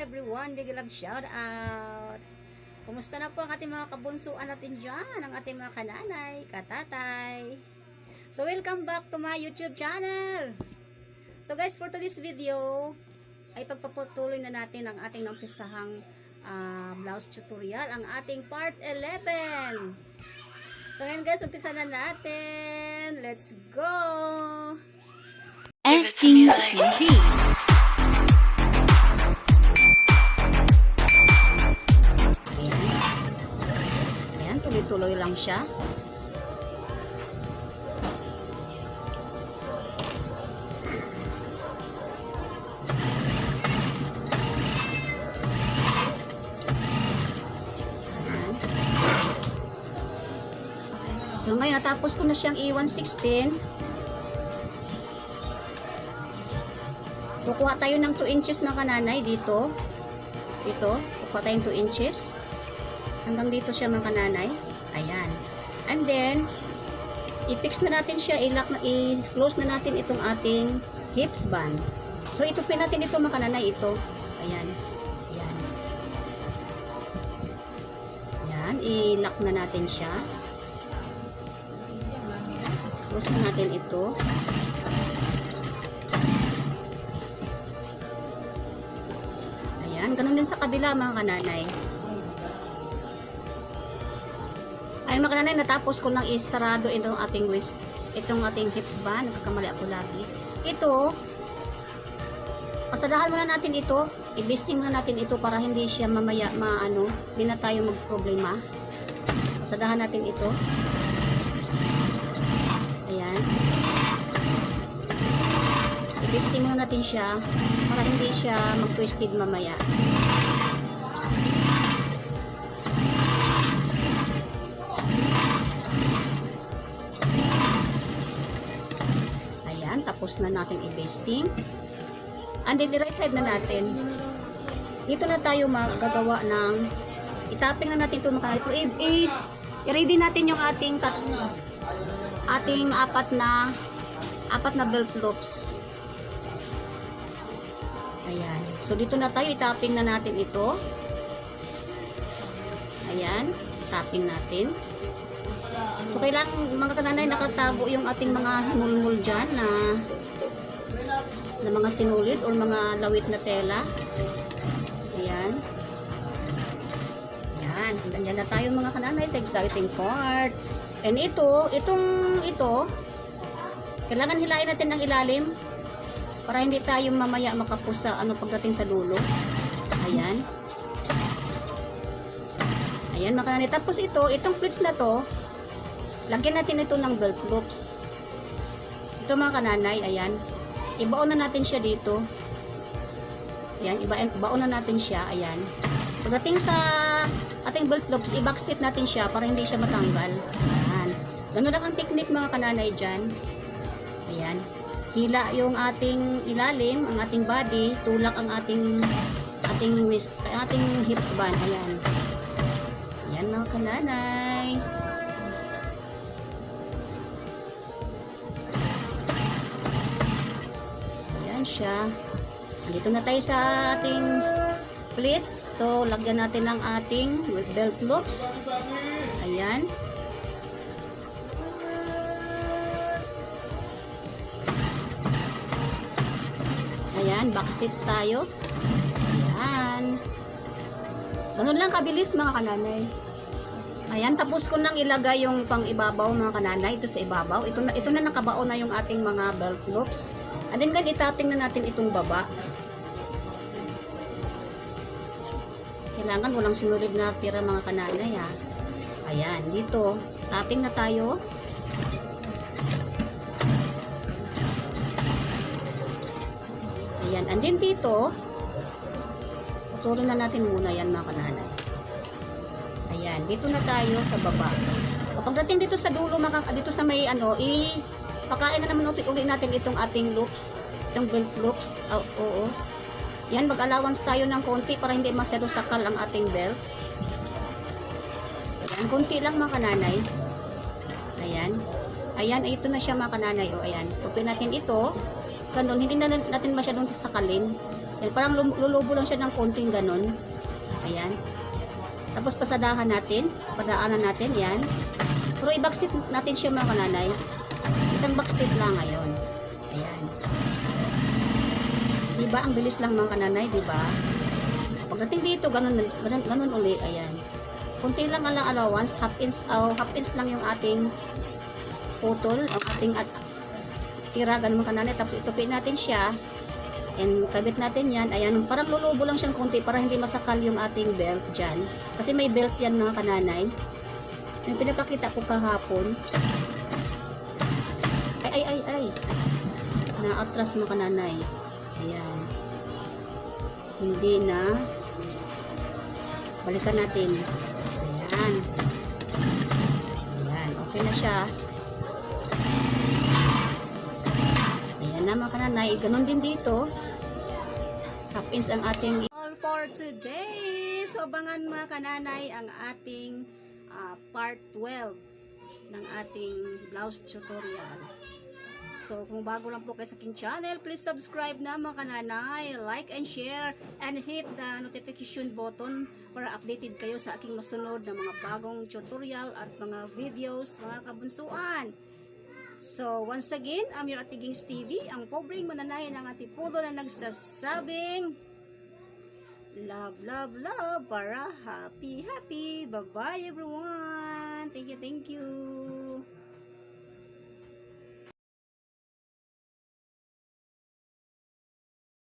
everyone, Digilag shout out. Kumusta na po ang ating mga kabunsuan natin dyan, ang ating mga kananay, katatay. So welcome back to my YouTube channel. So guys, for today's video, ay pagpapatuloy na natin ang ating nampisahang ah, blouse tutorial, ang ating part 11. So ngayon guys, umpisa na natin. Let's go! Give it tuloy-tuloy lang siya. So ngayon, natapos ko na siyang i-116. Kukuha tayo ng 2 inches ng kananay dito. Dito, kukuha tayong 2 inches. Hanggang dito siya mga kananay. Ayan. And then, i-fix na natin siya, i-lock na, i-close na natin itong ating hips band. So, itupin natin ito mga kananay, ito. Ayan. Ayan. Ayan, i-lock na natin siya. Close na natin ito. Ayan, ganun din sa kabila mga kananay. Ay mga kananay, natapos ko lang isarado itong ating waist, itong ating hips band, nagkakamali ako lagi. Ito, pasadahan muna natin ito, i-basting muna natin ito para hindi siya mamaya maano, hindi na tayo magproblema. Pasadahan natin ito. Ayan. I-basting muna natin siya para hindi siya mag-twisted mamaya. Tapos na natin i-basting. And then, the right side na natin. Dito na tayo magagawa ng itaping na natin ito mga kanal. I-ready natin yung ating tat ating apat na apat na belt loops. Ayan. So, dito na tayo. Itaping na natin ito. Ayan. Tapping natin. So, kailangan mga kananay nakatago yung ating mga mulmul dyan na na mga sinulid or mga lawit na tela. Ayan. Ayan. Nandiyan na tayo mga kananay sa exciting part. And ito, itong ito, kailangan hilain natin ng ilalim para hindi tayo mamaya makapos sa ano pagdating sa dulo. Ayan. Ayan mga kananay. Tapos ito, itong pleats na to, Lagyan natin ito ng belt loops. Ito mga kananay, ayan. Ibaon na natin siya dito. Ayan, iba ibaon na natin siya, ayan. Pagdating sa ating belt loops, i-backstitch natin siya para hindi siya matanggal. Ayan. Ganun lang ang technique mga kananay dyan. Ayan. Hila yung ating ilalim, ang ating body, tulak ang ating ating waist, ating hips band. Ayan. Ayan mga kananay. Siya. Andito na tayo sa ating pleats. So, lagyan natin ng ating belt loops. Ayan. Ayan, backstitch tayo. Ayan. Ganun lang kabilis mga kananay. Ayan, tapos ko nang ilagay yung pang ibabaw mga kananay ito sa ibabaw. Ito na, ito na nakabao na yung ating mga belt loops. And then, itapping na natin itong baba. Kailangan walang sinulid na tira mga kananay ha. Ayan, dito. Tapping na tayo. Ayan, and then dito, putulin na natin muna yan mga kananay. Ayan, dito na tayo sa baba. O pagdating dito sa dulo, mga, dito sa may ano, i pakain na naman ulit uli natin itong ating loops, itong belt loops. Oo, oo. Yan, mag-allowance tayo ng konti para hindi masyado sakal ang ating belt. Ayan, konti lang mga kananay. Ayan. Ayan, ito na siya mga kananay. O, ayan. Tupin natin ito. Ganun, hindi na natin masyadong sakalin. Yan, parang lulubo lang siya ng konting ganon. Ayan. Tapos pasadahan natin. Padaanan natin. Yan. Pero i-backstitch natin siya mga kananay. Isang backstitch lang ngayon. Ayan. Diba? Ang bilis lang mga kananay, diba? Pagdating dito, ganun, ganun, ganun uli. Ayan. Kunti lang ang allowance. Half inch, oh, half inch lang yung ating putol. Ang ating at, tira, ganun mga kananay. Tapos itupin natin siya. And kabit natin yan. Ayan, parang lulubo lang siyang konti para hindi masakal yung ating belt dyan. Kasi may belt yan mga kananay. Yung pinapakita ko kahapon. Ay, ay, ay, ay. Na-atras mga kananay. Ayan. Hindi na. Balikan natin. Ayan. Ayan, okay na siya. Ayan na mga kananay. Ganon din dito. Half inch ang ating all for today. So, abangan mga kananay ang ating ah, part 12 ng ating blouse tutorial. So, kung bago lang po kayo sa aking channel, please subscribe na mga kananay, like and share, and hit the notification button para updated kayo sa aking masunod na mga bagong tutorial at mga videos, mga kabunsuan. So, once again, I'm your Atiging TV, ang pobreng mananay ng atipudo na nagsasabing love, love, love para happy, happy. Bye-bye everyone. Thank you, thank you.